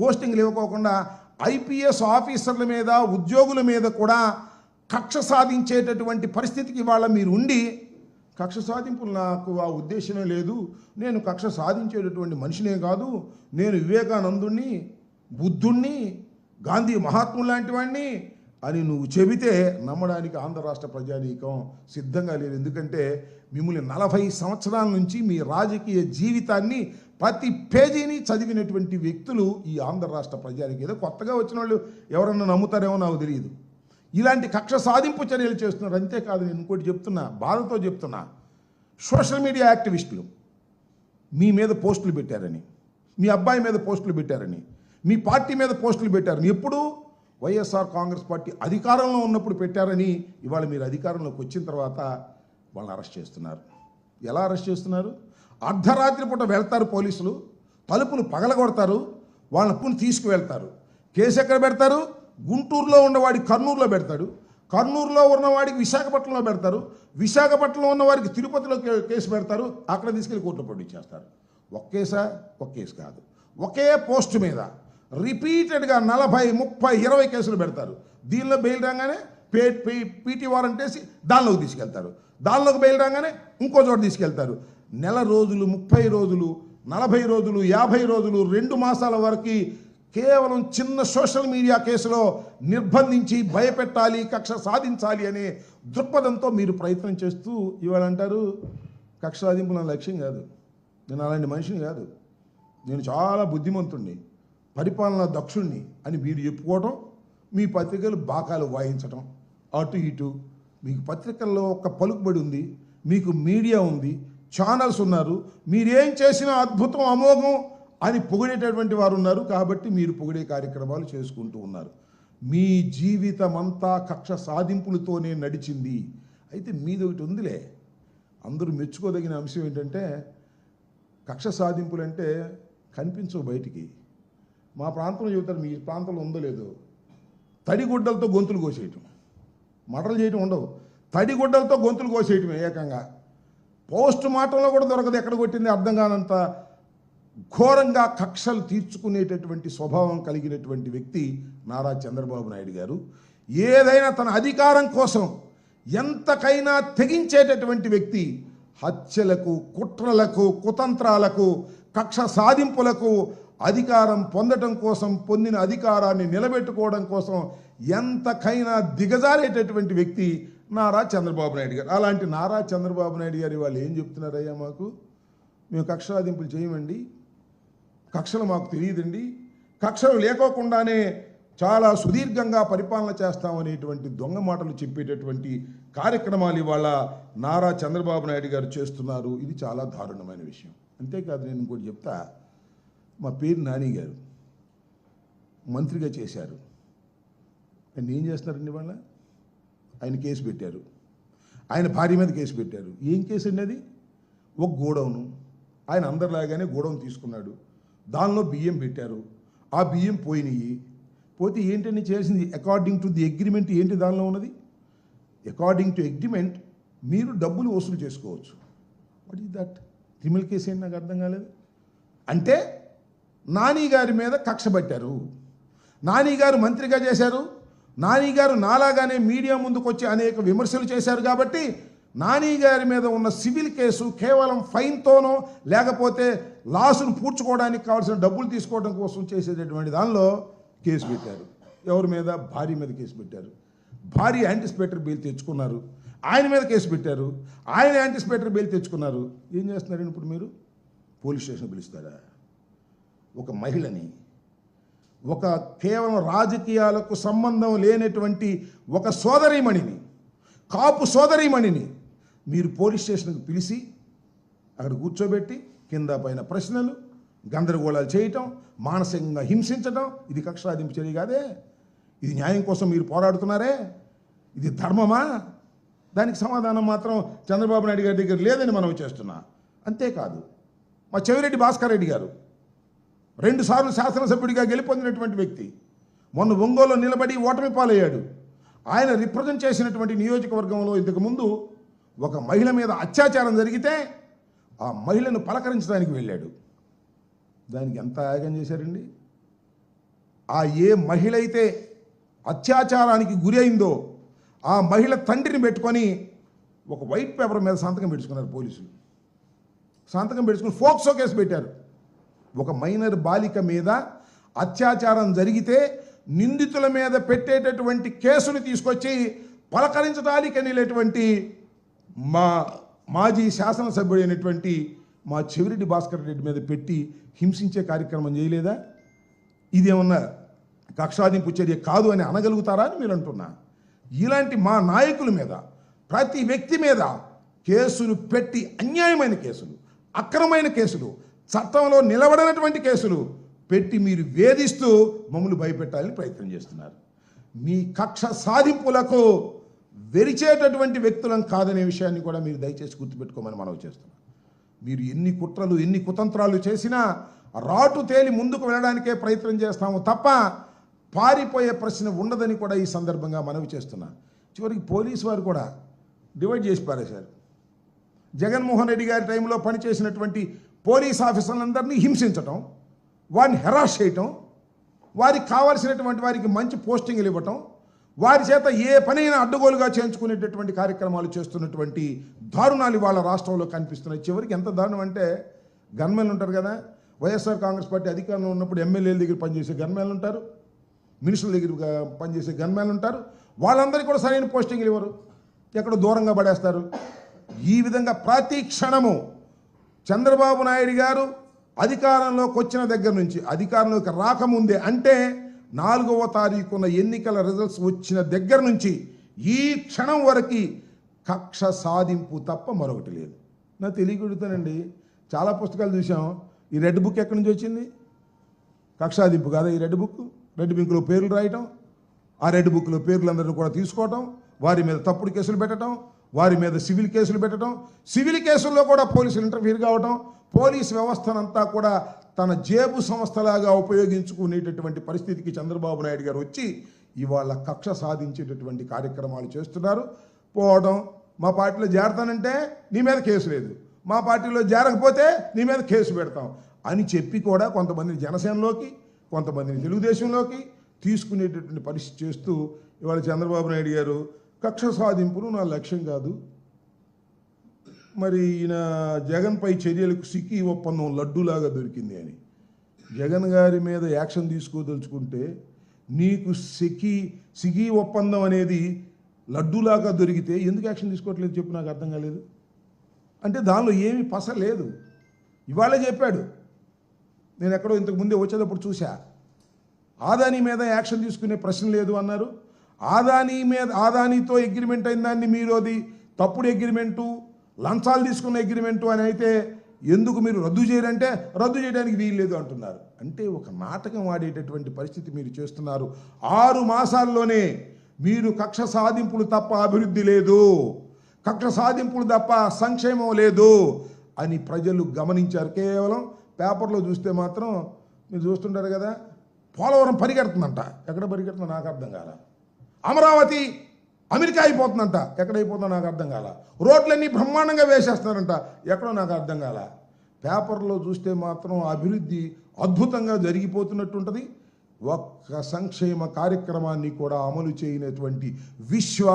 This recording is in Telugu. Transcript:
పోస్టింగ్లు ఇవ్వకోకుండా ఐపీఎస్ ఆఫీసర్ల మీద ఉద్యోగుల మీద కూడా కక్ష సాధించేటటువంటి పరిస్థితికి ఇవాళ మీరు ఉండి కక్ష సాధింపులు నాకు ఆ ఉద్దేశమే లేదు. నేను కక్ష సాధించేటటువంటి మనిషినే కాదు. నేను వివేకానందుణ్ణి బుద్ధుణ్ణి గాంధీ మహాత్ము లాంటి వాడిని అని నువ్వు చెబితే నమ్మడానికి ఆంధ్ర రాష్ట్ర ప్రజానీకం సిద్ధంగా లేదు. ఎందుకంటే మిమ్మల్ని నలభై సంవత్సరాల నుంచి మీ రాజకీయ జీవితాన్ని ప్రతి పేజీని చదివినటువంటి వ్యక్తులు ఈ ఆంధ్ర రాష్ట్ర ప్రజానికి ఏదో కొత్తగా వచ్చిన వాళ్ళు ఎవరన్నా నమ్ముతారేమో నాకు తెలియదు. ఇలాంటి కక్ష సాధింపు చర్యలు చేస్తున్నారు. అంతేకాదు నేను ఇంకోటి చెప్తున్నా బాధతో చెప్తున్నా. సోషల్ మీడియా యాక్టివిస్టులు మీ మీద పోస్టులు పెట్టారని మీ అబ్బాయి మీద పోస్టులు పెట్టారని మీ పార్టీ మీద పోస్టులు పెట్టారని ఎప్పుడు వైఎస్ఆర్ కాంగ్రెస్ పార్టీ అధికారంలో ఉన్నప్పుడు పెట్టారని ఇవాళ మీరు అధికారంలోకి వచ్చిన తర్వాత వాళ్ళని అరెస్ట్ చేస్తున్నారు. ఎలా అరెస్ట్ చేస్తున్నారు? అర్ధరాత్రి పూట వెళ్తారు పోలీసులు తలుపులు పగలగొడతారు వాళ్ళ పుని తీసుకువెళ్తారు. కేసు ఎక్కడ పెడతారు? గుంటూరులో ఉన్నవాడి కర్నూలులో పెడతాడు. కర్నూలులో ఉన్నవాడికి విశాఖపట్నంలో పెడతారు. విశాఖపట్నంలో ఉన్నవాడికి తిరుపతిలో కేసు పెడతారు. అక్కడ తీసుకెళ్ళి కోర్టులో పంపించేస్తారు ఒక కేసా ఒక కేసు కాదు. ఒకే పోస్ట్ మీద రిపీటెడ్గా నలభై ముప్పై ఇరవై కేసులు పెడతారు. దీనిలో బెయిల్ రాగానే పే పీటీ వారెంట్ వేసి దానిలోకి తీసుకెళ్తారు. దానిలోకి బెయిల్ రాగానే ఇంకో చోట తీసుకెళ్తారు. నెల రోజులు ముప్పై రోజులు నలభై రోజులు యాభై రోజులు రెండు మాసాల వరకు కేవలం చిన్న సోషల్ మీడియా కేసులో నిర్బంధించి భయపెట్టాలి కక్ష సాధించాలి అనే దృక్పథంతో మీరు ప్రయత్నం చేస్తూ ఇవాళ అంటారు కక్ష సాధింపు నా లక్ష్యం కాదు. నేను అలాంటి మనిషిని కాదు. నేను చాలా బుద్ధిమంతుణ్ణి పరిపాలన దక్షుణ్ణి అని మీరు చెప్పుకోవటం మీ పత్రికలు బాకాలు వాయించటం అటు ఇటు మీకు పత్రికల్లో ఒక పలుకుబడి ఉంది మీకు మీడియా ఉంది ఛానల్స్ ఉన్నారు. మీరేం చేసినా అద్భుతం అమోఘం అని పొగిడేటటువంటి వారు ఉన్నారు. కాబట్టి మీరు పొగిడే కార్యక్రమాలు చేసుకుంటూ ఉన్నారు. మీ జీవితం అంతా కక్ష సాధింపులతోనే నడిచింది. అయితే మీది ఒకటి ఉందిలే. అందరూ మెచ్చుకోదగిన అంశం ఏంటంటే కక్ష సాధింపులు అంటే కనిపించవు బయటికి. మా ప్రాంతంలో చెబుతారు మీ ప్రాంతంలో ఉందో లేదో. తడిగుడ్డలతో గొంతులు కోసేయటం. మటలు చేయటం ఉండవు. తడిగుడ్డలతో గొంతులు కోసేయటమే ఏకంగా. పోస్ట్ మార్టంలో కూడా దొరకదు. ఎక్కడ కొట్టింది అర్థం కానంత ఘోరంగా కక్షలు తీర్చుకునేటటువంటి స్వభావం కలిగినటువంటి వ్యక్తి నారా చంద్రబాబు నాయుడు గారు. ఏదైనా తన అధికారం కోసం ఎంతకైనా తెగించేటటువంటి వ్యక్తి హత్యలకు కుట్రలకు కుతంత్రాలకు కక్ష సాధింపులకు అధికారం పొందటం కోసం పొందిన అధికారాన్ని నిలబెట్టుకోవడం కోసం ఎంతకైనా దిగజారేటటువంటి వ్యక్తి నారా చంద్రబాబు నాయుడు గారు. అలాంటి నారా చంద్రబాబు నాయుడు గారు వాళ్ళు ఏం చెప్తున్నారయ్యా మాకు? మేము కక్షలాదింపులు చేయమండి. కక్షలు మాకు తెలియదండి. కక్షలు లేకోకుండానే చాలా సుదీర్ఘంగా పరిపాలన చేస్తామనేటువంటి దొంగ మాటలు చెప్పేటటువంటి కార్యక్రమాలు ఇవాళ నారా చంద్రబాబు నాయుడు గారు చేస్తున్నారు. ఇది చాలా దారుణమైన విషయం. అంతేకాదు నేను ఇంకోటి చెప్తా. మా పేరు నాని గారు. మంత్రిగా చేశారు. నేను ఏం చేస్తున్నారండి వాళ్ళ ఆయన కేసు పెట్టారు. ఆయన భార్య మీద కేసు పెట్టారు. ఏం కేసు అండి అది? ఒక గోడౌను. ఆయన అందరిలాగానే గోడౌన్ తీసుకున్నాడు. దానిలో బియ్యం పెట్టారు. ఆ బియ్యం పోయినాయి. పోతే ఏంటని చేసింది అకార్డింగ్ టు ది అగ్రిమెంట్ ఏంటి దానిలో ఉన్నది? అకార్డింగ్ టు అగ్రిమెంట్ మీరు డబ్బులు వసూలు చేసుకోవచ్చు. What is that criminal case ఏంటి? నాకు అర్థం కాలేదు. అంటే నాని గారి మీద కక్ష పట్టారు. నాని గారు మంత్రిగా చేశారు. నాని గారు నాలాగానే మీడియా ముందుకు వచ్చి అనేక విమర్శలు చేశారు కాబట్టి నాని గారి మీద ఉన్న సివిల్ కేసు కేవలం ఫైన్తోనో లేకపోతే లాసును పూడ్చుకోవడానికి కావాల్సిన డబ్బులు తీసుకోవడం కోసం చేసేటటువంటి దానిలో కేసు పెట్టారు. ఎవరి మీద? భార్య మీద కేసు పెట్టారు. భార్య యాంటిసిపేటర్ బిల్ తెచ్చుకున్నారు. ఆయన మీద కేసు పెట్టారు. ఆయన యాంటిసిపేటర్ బిల్ తెచ్చుకున్నారు. ఏం చేస్తున్నారండి ఇప్పుడు మీరు? పోలీస్ స్టేషన్ పిలుస్తారా? ఒక మహిళని ఒక కేవలం రాజకీయాలకు సంబంధం లేనటువంటి ఒక సోదరీమణిని కాపు సోదరీమణిని మీరు పోలీస్ స్టేషన్కి పిలిచి అక్కడ కూర్చోబెట్టి కింద పైన ప్రశ్నలు గందరగోళాలు చేయటం మానసికంగా హింసించటం ఇది కక్షాధింపు చర్య కాదే. ఇది న్యాయం కోసం మీరు పోరాడుతున్నారే? ఇది ధర్మమా? దానికి సమాధానం మాత్రం చంద్రబాబు నాయుడు గారి దగ్గర లేదని మనం చేస్తున్నా. అంతేకాదు మా చెవిరెడ్డి భాస్కర్ రెడ్డి గారు రెండుసార్లు శాసనసభ్యుడిగా గెలుపొందినటువంటి వ్యక్తి. మొన్న ఒంగోలు నిలబడి ఓటమి పాలయ్యాడు. ఆయన రిప్రజెంట్ చేసినటువంటి నియోజకవర్గంలో ఇంతకుముందు ఒక మహిళ మీద అత్యాచారం జరిగితే ఆ మహిళను పలకరించడానికి వెళ్ళాడు. దానికి ఎంత యాగం చేశారండి? ఆ ఏ మహిళ అయితే అత్యాచారానికి గురి అయిందో ఆ మహిళ తండ్రిని పెట్టుకొని ఒక వైట్ పేపర్ మీద సంతకం పెట్టుకున్నారు పోలీసులు. సంతకం పెట్టుకుని ఫోక్సో కేసు పెట్టారు. ఒక మైనర్ బాలిక మీద అత్యాచారం జరిగితే నిందితుల మీద పెట్టేటటువంటి కేసులు తీసుకొచ్చి పలకరించడానికి వెళ్ళేటువంటి మా మాజీ శాసనసభ్యుడైనటువంటి మా చెవిరెడ్డి భాస్కర్ రెడ్డి మీద పెట్టి హింసించే కార్యక్రమం చేయలేదా? ఇదేమన్నా కక్షాదింపు చర్య కాదు అని అనగలుగుతారా అని మీరు అంటున్నా. ఇలాంటి మా నాయకుల మీద ప్రతి వ్యక్తి మీద కేసులు పెట్టి అన్యాయమైన కేసులు అక్రమైన కేసులు చట్టంలో నిలబడినటువంటి కేసులు పెట్టి మీరు వేధిస్తూ మమ్మల్ని భయపెట్టాలని ప్రయత్నం చేస్తున్నారు. మీ కక్ష సాధింపులకు వెరిచేటటువంటి వ్యక్తులం కాదనే విషయాన్ని కూడా మీరు దయచేసి గుర్తుపెట్టుకోమని మనవి చేస్తున్నాం. మీరు ఎన్ని కుట్రలు ఎన్ని కుతంత్రాలు చేసినా రాటు తేలి ముందుకు వెళ్ళడానికే ప్రయత్నం చేస్తాము తప్ప పారిపోయే ప్రశ్న ఉండదని కూడా ఈ సందర్భంగా మనవి చేస్తున్నా. చివరికి పోలీసు వారు కూడా డివైడ్ చేసి పారేశారు. జగన్మోహన్ రెడ్డి గారి టైంలో పనిచేసినటువంటి పోలీస్ ఆఫీసర్లందరినీ హింసించటం వారిని హెరాస్ చేయటం వారికి కావాల్సినటువంటి వారికి మంచి పోస్టింగ్లు ఇవ్వటం వారి చేత ఏ పనైనా అడ్డగోలుగా చేయించుకునేటటువంటి కార్యక్రమాలు చేస్తున్నటువంటి దారుణాలు వాళ్ళ రాష్ట్రంలో కనిపిస్తున్నాయి. చివరికి ఎంత దారుణం అంటే గన్మెన్లు ఉంటారు కదా వైఎస్ఆర్ కాంగ్రెస్ పార్టీ అధికారంలో ఉన్నప్పుడు ఎమ్మెల్యేల దగ్గర పనిచేసే గన్మెన్లు ఉంటారు మినిస్టర్ల దగ్గర పనిచేసే గన్మెన్లు ఉంటారు వాళ్ళందరికీ కూడా సరైన పోస్టింగ్లు ఇవ్వరు ఎక్కడ దూరంగా పడేస్తారు. ఈ విధంగా ప్రతి క్షణము చంద్రబాబు నాయుడు గారు అధికారంలోకి వచ్చిన దగ్గర నుంచి అధికారంలోకి రాకముందే అంటే నాలుగవ తారీఖున ఎన్నికల రిజల్ట్స్ వచ్చిన దగ్గర నుంచి ఈ క్షణం వరకు కక్ష సాధింపు తప్ప మరొకటి లేదు. నా తెలియకూడుతానండి చాలా పుస్తకాలు చూసాం ఈ రెడ్ బుక్ ఎక్కడి నుంచి వచ్చింది? కక్షాదింపు కాదా ఈ రెడ్ బుక్? రెడ్ బుక్లో పేర్లు రాయటం ఆ రెడ్ బుక్లో పేర్లందరినీ కూడా తీసుకోవటం వారి మీద తప్పుడు కేసులు పెట్టడం వారి మీద సివిల్ కేసులు పెట్టడం సివిల్ కేసుల్లో కూడా పోలీసులు ఇంటర్ఫీర్ కావటం పోలీస్ వ్యవస్థనంతా కూడా తన జేబు సంస్థలాగా ఉపయోగించుకునేటటువంటి పరిస్థితికి చంద్రబాబు నాయుడు గారు వచ్చి ఇవాళ కక్ష సాధించేటటువంటి కార్యక్రమాలు చేస్తున్నారు. పోవడం మా పార్టీలో చేరతానంటే నీ మీద కేసు లేదు. మా పార్టీలో చేరకపోతే నీ మీద కేసు పెడతాం అని చెప్పి కూడా కొంతమందిని జనసేనలోకి కొంతమందిని తెలుగుదేశంలోకి తీసుకునేటటువంటి పరిస్థితి చేస్తూ ఇవాళ చంద్రబాబు నాయుడు గారు కక్ష సాధింపును నా లక్ష్యం కాదు. మరి ఈయన జగన్పై చర్యలకు సిక్కి ఒప్పందం లడ్డూలాగా దొరికింది అని. జగన్ గారి మీద యాక్షన్ తీసుకోదలుచుకుంటే నీకు సికి సిగి ఒప్పందం అనేది లడ్డూలాగా దొరికితే ఎందుకు యాక్షన్ తీసుకోవట్లేదు చెప్పు నాకు అర్థం కాలేదు. అంటే దానిలో ఏమీ పస లేదు. ఇవాళే చెప్పాడు. నేను ఎక్కడో ఇంతకు ముందే వచ్చేటప్పుడు చూశా. ఆదాని మీద యాక్షన్ తీసుకునే ప్రశ్న లేదు అన్నారు. ఆదాని మీద ఆదానితో అగ్రిమెంట్ అయిన దాన్ని మీరు అది తప్పుడు అగ్రిమెంటు లంచాలు తీసుకున్న అగ్రిమెంటు అని అయితే ఎందుకు మీరు రద్దు చేయరంటే రద్దు చేయడానికి వీలు లేదు అంటున్నారు. అంటే ఒక నాటకం ఆడేటటువంటి పరిస్థితి మీరు చేస్తున్నారు. ఆరు మాసాల్లోనే మీరు కక్ష సాధింపులు తప్ప అభివృద్ధి లేదు. కక్ష సాధింపులు తప్ప సంక్షేమం లేదు అని ప్రజలు గమనించారు. కేవలం పేపర్లో చూస్తే మాత్రం మీరు చూస్తుంటారు కదా పోలవరం పరిగెడుతుందంట. ఎక్కడ పరిగెడుతుందో నాకు అర్థం కాలే. అమరావతి అమెరికా అయిపోతుందంట. ఎక్కడ అయిపోతుందో నాకు అర్థం కాల. రోడ్లన్నీ బ్రహ్మాండంగా వేసేస్తున్నారంట. ఎక్కడో నాకు అర్థం కాల. పేపర్లో చూస్తే మాత్రం అభివృద్ధి అద్భుతంగా జరిగిపోతున్నట్టు ఉంటుంది ఒక్క సంక్షేమ కార్యక్రమాన్ని కూడా అమలు చేయనటువంటి విశ్వ